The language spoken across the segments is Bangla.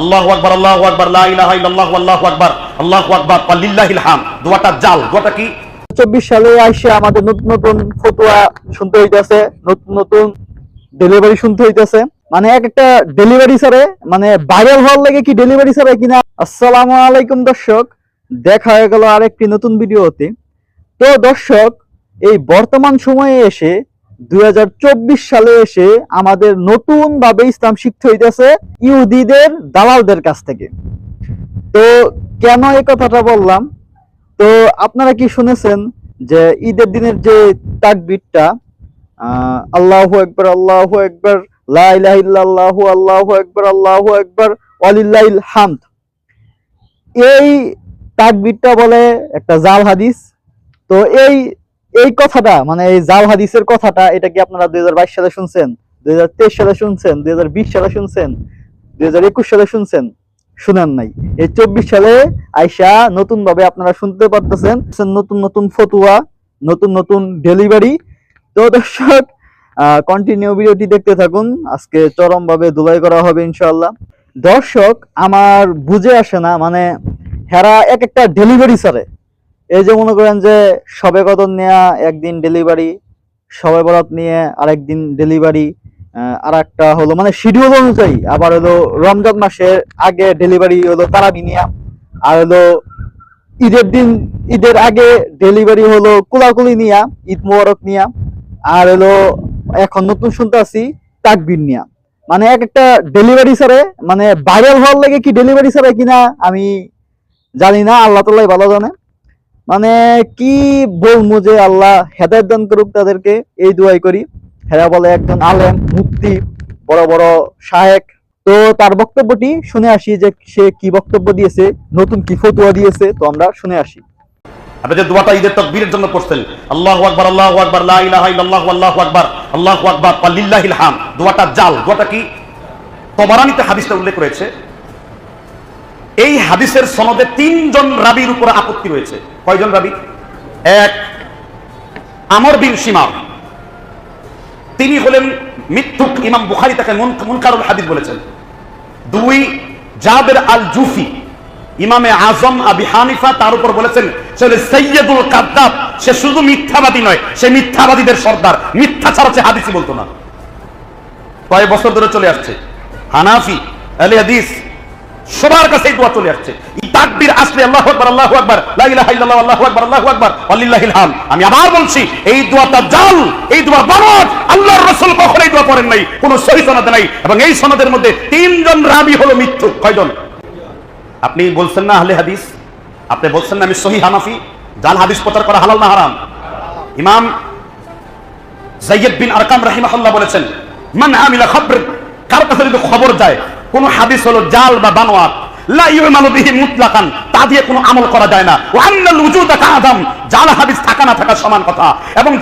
আল্লাহু আকবার আল্লাহু আকবার আল্লাহ আল্লাহু আকবার আল্লাহু আকবার হাম দোয়াটা জাল, দোয়াটা কি? চব্বিশ সালে আইসে আমাদের নতুন নতুন ফতুয়া শুনতে হইতেছে, নতুন নতুন ডেলিভারি শুনতে হইতেছে। মানে এক একটা ডেলিভারি সারে মানে ভাইরাল হওয়ার লাগে কি ডেলিভারি সারে কিনা? আসসালামু আলাইকুম দর্শক, দেখা হয়ে গেল আরেকটি নতুন ভিডিও ভিডিওতে তো দর্শক, এই বর্তমান সময়ে এসে দুই হাজার চব্বিশ সালে এসে আমাদের নতুন ভাবে ইসলাম শিখতে হইতেছে ইহুদিদের দালালদের কাছ থেকে। তো কেন এই কথাটা বললাম? তো আপনারা কি শুনেছেন যে ঈদের দিনের যে তাকবিরটা আল্লাহু একবার আল্লাহু একবার লা ইলাহা ইল্লাল্লাহু, আল্লাহু একবার আল্লাহু একবার ওয়ালিল্লাহিল হামদ। এই তাকবীরটা বলে একটা জাল হাদিস। তো এই এই কথাটা মানে এই জাল হাদিসের কথাটা, এটা কি আপনারা দুই হাজার বাইশ সালে শুনছেন? দুই হাজার তেইশ সালে শুনছেন? দুই হাজার বিশ সালে শুনছেন? দুই হাজার একুশ সালে শুনছেন? শুনেন নাই। এই চব্বিশ সালে আইসা নতুন ভাবে আপনারা শুনতে পারতেছেন নতুন নতুন ফতুয়া, নতুন নতুন ডেলিভারি। তো দর্শক কন্টিনিউ ভিডিওটি দেখতে থাকুন। আজকে চরম ভাবে ধুলাই করা হবে ইনশাআল্লাহ। দর্শক, আমার বুঝে আসে না মানে হেরা এক একটা ডেলিভারি সারে এই যে মনে করেন যে সবে কদর নেয়া, একদিন ডেলিভারি সবে বরাত নিয়ে আরেকদিন ডেলিভারি আর একটা হলো মানে শিডিউল অনুযায়ী, আবার হলো রমজান মাসের আগে ডেলিভারি হলো তারাবি নিয়া, আর হলো ঈদের দিন, ঈদের আগে ডেলিভারি হলো কুলাকুলি নিয়া, ঈদ মোবারক নিয়া, আর হলো এখন নতুন শুনতে আছি, তাকবির নিয়া। মানে এক একটা ডেলিভারি সারে মানে ভাইরাল হওয়ার লাগে কি ডেলিভারি সারে কিনা আমি জানি না, আল্লাহ তাল্লাহ ভালো জানে। মানে কি বলব যে আল্লাহ হেদায়ত দান করুক তাদেরকে, এই দোয়াই করি। হেরা বলে একজন আলেম মুক্তি বড় বড় শায়েক। তো তার বক্তব্যটি শুনে আসি যে সে কি বক্তব্য দিয়েছে, নতুন কি ফতুয়া দিয়েছে, তো আমরা শুনে আসি। আপনি যে দোয়াটা ঈদের তাকবীরের জন্য পড়ছেন, আল্লাহু আকবার আল্লাহু আকবার, লা ইলাহা ইল্লাল্লাহু, আল্লাহু আকবার আল্লাহু আকবার লিল্লাহিল হাম দোয়াটা জাল, দোয়াটা কি? তবারানিতে হাদিসটা উল্লেখ রয়েছে এই হাদিসের সনদে তিনজন রাবির উপরে আপত্তি রয়েছে। কয়জন রাবি? এক, আমর বিন সীমার তিনি হলেন মিথ্যুক ইমাম বুখারী, তাকে মুনকারুল হাদিস বলেছেন। দুই, জাবের আল জুফি ইমামে আজম আবি হানিফা তার উপর বলেছেন, সে সৈয়দুল কাদ্দাব। সে শুধু মিথ্যাবাদী নয়, সে মিথ্যাবাদীদের সর্দার। মিথ্যা ছাড়া সে হাদিসই বলতো না। কয়েক বছর ধরে চলে আসছে। হানাফি আলী হাদিস সবার কাছে এই দোয়া চলে আসছে। তাকবীর আসলে আল্লাহু আকবার আল্লাহু আকবার, লা ইলাহা ইল্লাল্লাহ, আল্লাহু আকবার আল্লাহু আকবার, ওয়ালিল্লাহিল হাম আমি আবার বলছি, এই দোয়াটা জাল, এই দোয়া বানর আল্লাহর রাসূল কখনো এই দোয়া পড়েন নাই, কোনো সহি সনদ নাই। এবং এই সনদের মধ্যে তিনজন রাবি হলো মিথ্যুক কয়জন? আপনি বলছেন না আহলে হাদিস? আপনি বলছেন না আমি সহি হানাফি? জাল হাদিস প্রচার করা হালাল না হারাম? ইমাম জাইয়দ বিন আরকাম রাহিমাহুল্লাহ বলেছেন, মান আমিলা খবর কার কাছে যদি খবর যায় কোন হাদিস হলো জাল বা বানোয়াত তা দিয়ে কোনো আমল করা যায় না। থাকা না সমান কথা। এবং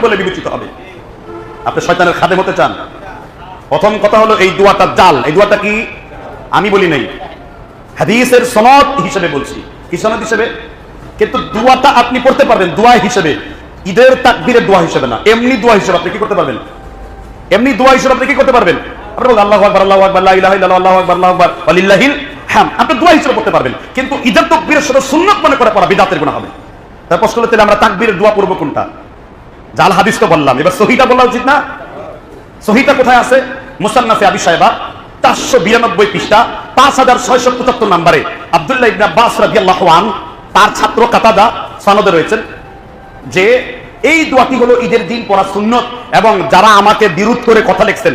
বলে বিবেচিত হবে। আপনি শয়তানের হতে চান? প্রথম কথা হলো এই দোয়াটা জাল। এই দোয়াটা কি? আমি বলি নাই। হাদিসের সনদ হিসেবে বলছি। কি সনদ হিসেবে? কিন্তু দুয়াটা আপনি পড়তে পারবেন, দোয়া হিসেবে। ঈদের তাকবীরের দোয়া হিসেবে না, এমনি দোয়া হিসেবে আপনি কি করতে পারবেন? এমনি দোয়া হিসেবে আপনি কি করতে পারবেন? আপনি বলবেন, আল্লাহু আকবার আল্লাহু আকবার, লা ইলাহা আল্লাহু আকবার আল্লাহু আকবার, ওয়ালিল্লাহিল হাম আপনি দোয়া হিসেবে পড়তে পারবেন, কিন্তু ঈদের তাকবীরের সাথে সুন্নাত মনে করে পড়া বিদআতের গুনাহ হবে। তার প্রশ্ন হলো, তাহলে আমরা তাকবীরের দোয়া পড়ব কোনটা? জাল হাদিস তো বললাম, এবার সহিটা বলা উচিত না? সহিটা কোথায় আছে? মুসান্নাফে আবি সাহেবা চারশো বিরানব্বই পৃষ্ঠা, পাঁচ হাজার ছয়শো পঁচাত্তর নম্বরে। আবদুল্লাহ ইবনে আব্বাস রাদিয়াল্লাহু আন তার ছাত্র কাতাদা সনদে রয়েছেন। যে এই দোয়াটি হলো ঈদের দিন পড়া সুন্নত এবং যারা আমাকে বিরোধ করে কথা লিখছেন,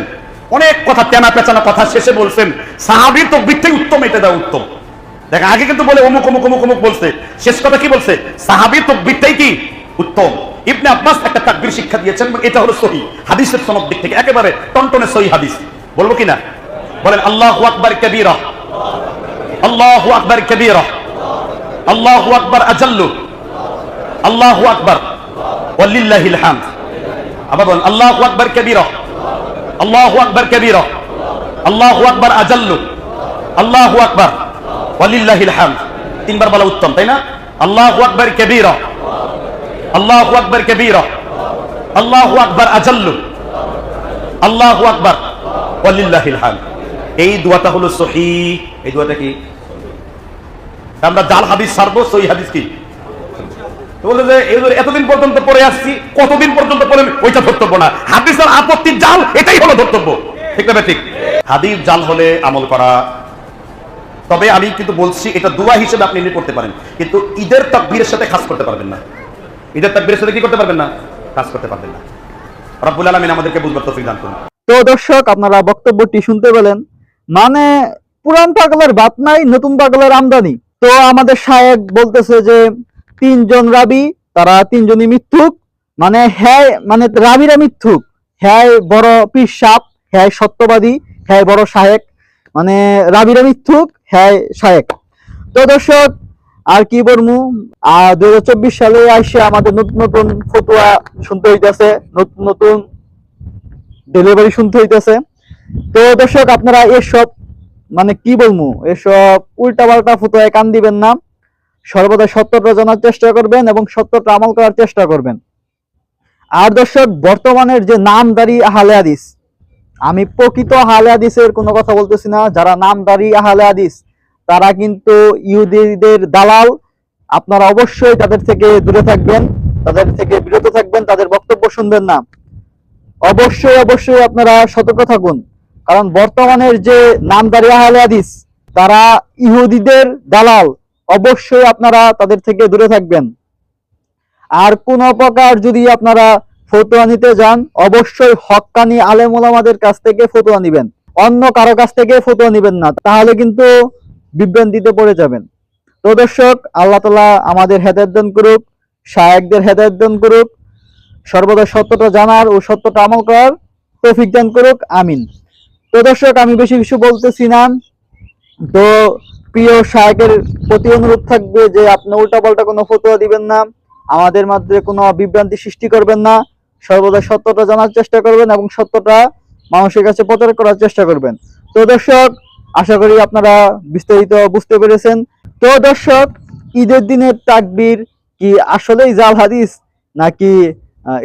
অনেক কথা তেনা পেঁচানো কথা শেষে বলছেন, সাহাবির তো বৃত্তেই উত্তম, এটা দেওয়া উত্তম। দেখ আগে কিন্তু বলে অমুক অমুক অমুক অমুক বলছে, শেষ কথা কি বলছে? সাহাবির তো বৃত্তেই কি? উত্তম। ইবনে আব্বাস একটা তাকবীর শিক্ষা দিয়েছেন এটা হলো সহি, হাদিসের সনদ দিক থেকে, একেবারে টনটনে সহি হাদিস। বলব কিনা বলেন, আল্লাহু আকবার কবীরা। আল্লাহু আকবার কবীরা। আল্লাহু আকবার আজাল্লু। আল্লাহু আকবার। ওয়ালিল্লাহিল হামদ আবার বলেন, আল্লাহু আকবার কবীরা। আল্লাহু আকবার কবীরা। আল্লাহু আকবার আজাল্লু। আল্লাহু আকবার। ওয়ালিল্লাহিল হামদ তিনবার বলা উত্তম, তাই না? আল্লাহু আকবার কবীরা। আল্লাহু আকবার কবীরা। আল্লাহু আকবার আজাল্লু। আল্লাহু আকবার। ওয়ালিল্লাহিল হামদ এই দোয়াটা হলো সহি এই দোয়াটা কি? আমরা জাল হাদিস সারবো সহি হাদিস কি? বলে যে এগুলো এতদিন পর্যন্ত পড়ে আসছি, কতদিন পর্যন্ত ওইটা ধর্তব্য না। হাদিসের আপত্তির জাল, এটাই হলো ধর্তব্য। ঠিক না ঠিক? হাদিস জাল হলে আমল করা। তবে আমি কিন্তু বলছি, এটা দোয়া হিসেবে আপনি করতে পারেন। কিন্তু ঈদের তাকবীরের সাথে খাস করতে পারবেন না। ঈদের তাকবীরের সাথে কি করতে পারবেন না? কাজ করতে পারবেন না। রব্বুল আলামিন আমাদেরকে বুঝবার দান করুন। তো দর্শক, আপনারা বক্তব্যটি শুনতে পেলেন। মানে পুরান পাগলের বাত নাই, নতুন পাগলের আমদানি। তো আমাদের শায়েক বলতেছে যে তিনজন রাবি, তারা তিনজনই মিথ্যুক। মানে হ্যাঁ মানে রাবিরা মিথ্যুক। হ্যাঁ বড় পীর সাপ হ্যাঁ সত্যবাদী হ্যাঁ বড় শায়েক। মানে রাবিরা মিথ্যুক হ্যাঁ শায়েক। তো দর্শক, আর কি বলব? আর দুই হাজার চব্বিশ সালে আসে আমাদের নতুন নতুন ফতুয়া শুনতে হইতেছে, নতুন নতুন ডেলিভারি শুনতে হইতেছে। তো দর্শক, আপনারা এসব মানে কি বলব? এসব উল্টা পাল্টা ফুটোয় কান দিবেন না। সর্বদা সত্যটা জানার চেষ্টা করবেন এবং সত্যটা আমল করার চেষ্টা করবেন। আর দর্শক, বর্তমানের যে নামদারি আহলে হাদিস, আমি প্রকৃত আহলে হাদিসের কোনো কথা বলতেছি না, যারা নামদারি আহলে হাদিস, তারা কিন্তু ইহুদিদের দালাল, আপনারা অবশ্যই তাদের থেকে দূরে থাকবেন, তাদের থেকে বিরত থাকবেন, তাদের বক্তব্য শুনবেন না। অবশ্যই অবশ্যই আপনারা সতর্ক থাকুন, কারণ বর্তমানের যে নামদারি আহলে হাদিস, তারা ইহুদিদের দালাল অবশ্যই আপনারা তাদের থেকে দূরে থাকবেন। আর কোন প্রকার যদি আপনারা ফটোয়া নিতে যান, অবশ্যই হক্কানি আলেম ওলামাদের কাছ থেকে ফটোয়া নিবেন। অন্য কারও কাছ থেকে ফটোয়া নিবেন না, তাহলে কিন্তু বিভ্রান্তিতে পড়ে যাবেন। তো দর্শক, আল্লাহ তালা আমাদের হেদায়ত দান করুক, শায়েকদের হেদায়ত দান করুক, সর্বদা সত্যটা জানার ও সত্যটা আমল করার তৌফিক দান করুক, আমিন। তো দর্শক, আমি বেশি কিছু বলতেছি না। তো প্রিয় শায়কের প্রতি অনুরোধ থাকবে যে আপনি উল্টাপাল্টা কোনো ফতোয়া দিবেন না, আমাদের মাধ্যমে কোনো বিভ্রান্তি সৃষ্টি করবেন না, সর্বদা সত্যটা জানার চেষ্টা করবেন এবং সত্যটা মানুষের কাছে প্রচার করার চেষ্টা করবেন। তো দর্শক, আশা করি আপনারা বিস্তারিত বুঝতে পেরেছেন। তো দর্শক, ঈদের দিনের তাকবির কি আসলেই জাল হাদিস নাকি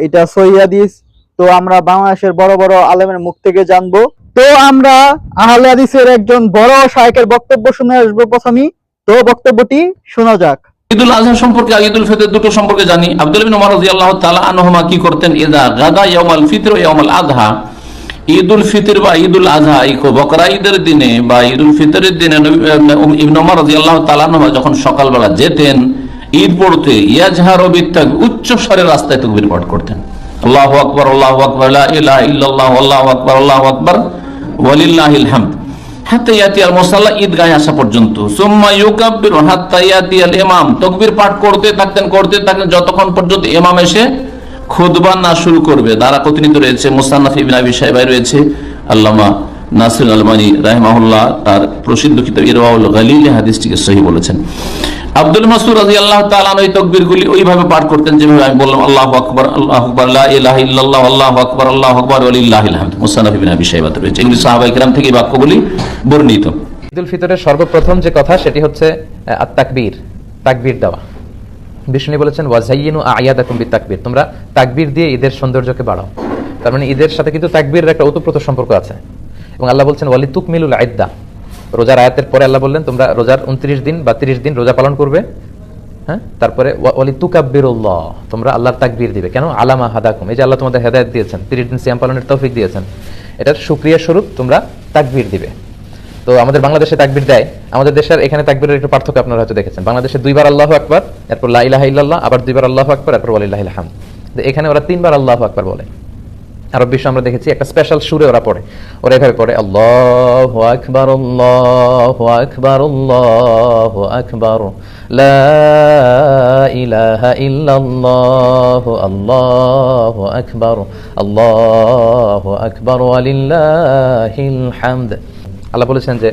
এটা সহি হাদিস? তো আমরা বাংলাদেশের বড় বড় আলেমের মুখ থেকে জানব। তো আমরা আহলে হাদিসের একজন বড় শায়কের বক্তব্য শুনে আসব প্রথমেই। তো বক্তব্যটি শোনা যাক। ঈদুল আজহা সম্পর্কে ঈদুল ফিতর দুটো সম্পর্কে জানি। আব্দুল বিন ওমর রাদিয়াল্লাহু তাআলা আনহুমা কি করতেন? ইদা গাদা ইয়াউমাল ফিতর ও ইয়াউমাল আযহা। ঈদুল ফিতর বা ঈদুল আযহা, এই বকরা ঈদের দিনে বা ঈদুল ফিতরের দিনে ইবনে ওমর রাদিয়াল্লাহু তাআলা আনহুমা যখন সকালবেলা যেতেন, ঈদ পড়তে ইয়াজহারু বিত্তাক, উচ্চ স্বরে রাস্তায় তাকবীর পাঠ করতেন। আল্লাহু আকবার আল্লাহু আকবার, লা ইলাহা ইল্লাল্লাহ, আল্লাহু আকবার আল্লাহু আকবার। ওয়ালিল্লাহিল তাকবীর পাঠ করতে থাকতেন, করতে যতক্ষণ পর্যন্ত ইমাম এসে খুতবা না শুরু করবে। দ্বারা কতনিত রয়েছে, মুসান্নাফ ইবনে রয়েছে। আল্লামা নাসির আলমানি রাহিমাহুল্লাহ তার প্রসিদ্ধ কিতাব ইরওয়াউল গালিল হাদিসটিকে সহি বলেছেন। আব্দুল মাসুদ রাদিয়াল্লাহু তাআলা ওই তাকবীরগুলি ওইভাবে পাঠ করতেন যেভাবে আমি বললাম, আল্লাহু আকবার আল্লাহু আকবার ইলাহা ইল্লাল্লাহ, আল্লাহু আকবার আল্লাহু আকবার শাইবা রয়েছে। এগুলি থেকে বাক্যগুলি বর্ণিত। ঈদুল ফিতরের সর্বপ্রথম যে কথা সেটি হচ্ছে তাকবীর তাকবীর দেওয়া। বিষ্ণু বলেছেন, ওয়াজাইয়িনু আয়াদাকুম বিত তাকবীর তোমরা তাকবীর দিয়ে ঈদের সৌন্দর্যকে বাড়াও। তার মানে ঈদের সাথে কিন্তু তাকবীরের একটা ওতপ্রোত সম্পর্ক আছে। এবং আল্লাহ বলছেন ওয়ালি তুকমিলুল আইদ্দা। রোজার আয়াতের পরে আল্লাহ বললেন, তোমরা রোজার উনত্রিশ দিন বা তিরিশ দিন রোজা পালন করবে? হ্যাঁ? তারপরে ওয়ালি তুকাব্বিরুল্লাহ তোমরা আল্লাহর তাকবির দিবে। কেন? আলামা হাদাকুম। এই যে আল্লাহ তোমাদের হেদায়ত দিয়েছেন, তিরিশ দিন সিয়াম পালনের তৌফিক দিয়েছেন। এটার সুক্রিয়া স্বরূপ তোমরা তাকবির দিবে। তো আমাদের বাংলাদেশে তাকবির দেয়। আমাদের দেশের এখানে তাকবীরের একটু পার্থক্য আপনারা হয়তো দেখেছেন। বাংলাদেশে দুইবার আল্লাহ আকবার, এরপর লা ইলাহা ইল্লাল্লাহ, আবার দুইবার আল্লাহ আকবার, এরপর ওয়ালিল্লাহিল হামদ। তো এখানে ওরা তিনবার আল্লাহ আকবার বলে। আরব বিশ্ব আমরা দেখেছি একটা স্পেশাল সুরে ওরা পড়ে। ওরা এভাবে পড়ে, আল্লাহু আকবার আল্লাহু আকবার আল্লাহু আকবার ইলাহা ইল্লাল্লাহ, আল্লাহু আকবার আল্লাহু আকবার, ওয়ালিল্লাহিল হামদ। আল্লাহ বলেছেন যে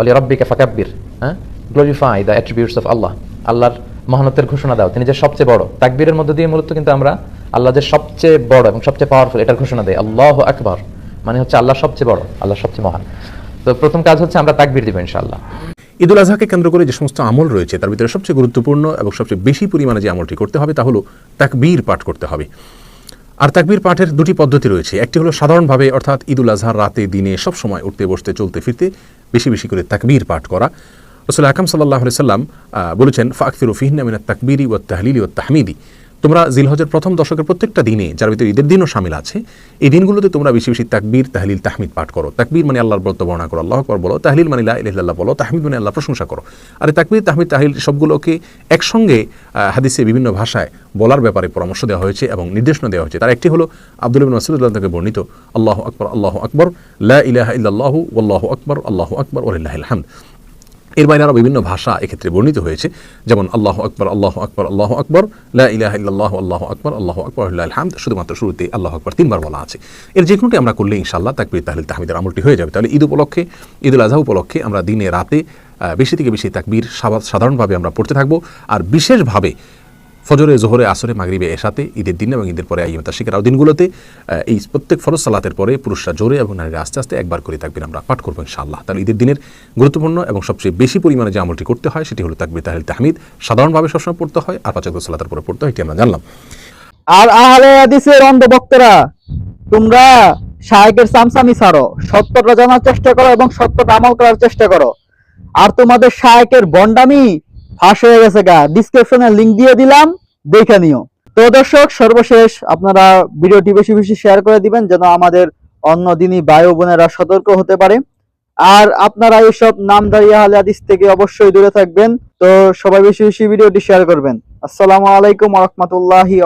অলি রব্বিকে ফাকাব্বির হ্যাঁ? Glorify the attributes of Allah আল্লাহর মহানতের ঘোষণা দাও। তিনি যে সবচেয়ে বড়, তাকবীরের মধ্যে দিয়ে মূলত কিন্তু আমরা আল্লাহ যে সবচেয়ে বড় এবং সবচেয়ে পাওয়ারফুল এটার ঘোষণা দেয়। আল্লাহ আকবার। মানে হচ্ছে আল্লাহ সবচেয়ে বড়, আল্লাহ সবচেয়ে মহান। তো প্রথম কাজ হচ্ছে আমরা তাকবীর দিব, ইনশাআল্লাহ। ঈদুল আজহাকে কেন্দ্র করে যে সমস্ত আমল রয়েছে, তার ভিতরে সবচেয়ে গুরুত্বপূর্ণ এবং সবচেয়ে বেশি পরিমাণে যে আমলটি করতে হবে, তা হলো তাকবীর পাঠ করতে হবে। আর তাকবীর পাঠের দুটি পদ্ধতি রয়েছে। একটি হলো সাধারণভাবে অর্থাৎ ঈদুল আজহার রাতে দিনে সব সময় উঠতে, বসতে, চলতে, ফিরতে বেশি বেশি করে তাকবীর পাঠ করা। রসুল আকাম সাল্লাহ সাল্লাম বলেছেন ফাকফির ফিহিন মিনাত তাকবিরি ও তাহলিলি ও তাহমিদি। তোমরা জিলহজের প্রথম দশকের প্রত্যেকটা দিনে, যার ভিতরে ঈদের দিনও সামিল আছে, এই দিনগুলোতে তোমরা বেশি বেশি তাকবীর, তাহলিল, তাহমিদ পাঠ করো। তাকবীর মানে আল্লাহর ব্রত বর্ণনা করো, আল্লাহ আকবর বলো। তাহলিল মানে লা ইলাহা বলো, তাহমিদ মানে আল্লাহ প্রশংসা করো। আর তাকবীর, তাহমিদ, তাহলিল সবগুলোকে একসঙ্গে হাদিসে বিভিন্ন ভাষায় বলার ব্যাপারে পরামর্শ দেওয়া হয়েছে এবং নির্দেশনা দেওয়া হয়েছে। তার একটি হলো আব্দুল ইবিন থেকে বর্ণিত, আল্লাহ আকবর আল্লাহ আকবর, লা ইলাহা ইল্লাল্লাহু, ওয়াল্লাহু আকবর, আল্লাহ আকবর ওলিল্লাহিল হামদ। এর বাইরে আরও বিভিন্ন ভাষা এক্ষেত্রে বর্ণিত হয়েছে। যেমন আল্লাহ আকবর আল্লাহ আকবর আল্লাহ আকবর লাহ ইহ আল্লাহ আকবর আল্লাহ আকবর হামদ। শুধুমাত্র শুরুতে আল্লাহ আকবর তিনবার বলা আছে। এর যে কোনোটি আমরা করলে ইনশাল্লাহ তাকবির তাহলিল তাহমিদের আমলটি হয়ে যাবে। তাহলে ঈদ উপলক্ষে ঈদ উল আজহা উপলক্ষে আমরা দিনে রাতে বেশি থেকে বেশি তাকবির সাধারণভাবে আমরা পড়তে থাকব। আর বিশেষভাবে ফজরে, জোহরে, আসরে, মাগরিবে, এসাতে, ঈদের দিন এবং ঈদের পরে আইয়তা শিকার দিনগুলোতে এই প্রত্যেক ফরজ সালাতের পরে পুরুষরা জোরে এবং নারীরা আস্তে আস্তে একবার করে তাকবির আমরা পাঠ করব ইনশাআল্লাহ। তাহলে ঈদের দিনের গুরুত্বপূর্ণ এবং সবচেয়ে বেশি পরিমাণে যে আমলটি করতে হয় সেটি হলো তাকবির তাহলিল তাহমিদ। সাধারণভাবে সবসময় পড়তে হয়, আর পাঁচক সালাতের পরে পড়তে হয়, এটি আমরা জানলাম। আর আহলে হাদিসের অন্ধভক্তরা, তোমরা শায়েকের সামসামি ছাড়ো সত্যটা জানার চেষ্টা করো এবং সত্যটা আমল করার চেষ্টা করো। আর তোমাদের শায়েকের বন্ডামি ফাঁস হয়ে গেছে গা। ডিসক্রিপশনে লিঙ্ক দিয়ে দিলাম, দেখে নিও। তো দর্শক, সর্বশেষ আপনারা ভিডিওটি বেশি বেশি শেয়ার করে দিবেন, যেন আমাদের অন্য দিনই বায়ু বোনেরা সতর্ক হতে পারে। আর আপনারা এইসব নামদারি আহলে হাদিস থেকে অবশ্যই দূরে থাকবেন। তো সবাই বেশি বেশি ভিডিওটি শেয়ার করবেন। আসসালামু আলাইকুম রহমতুল্লাহি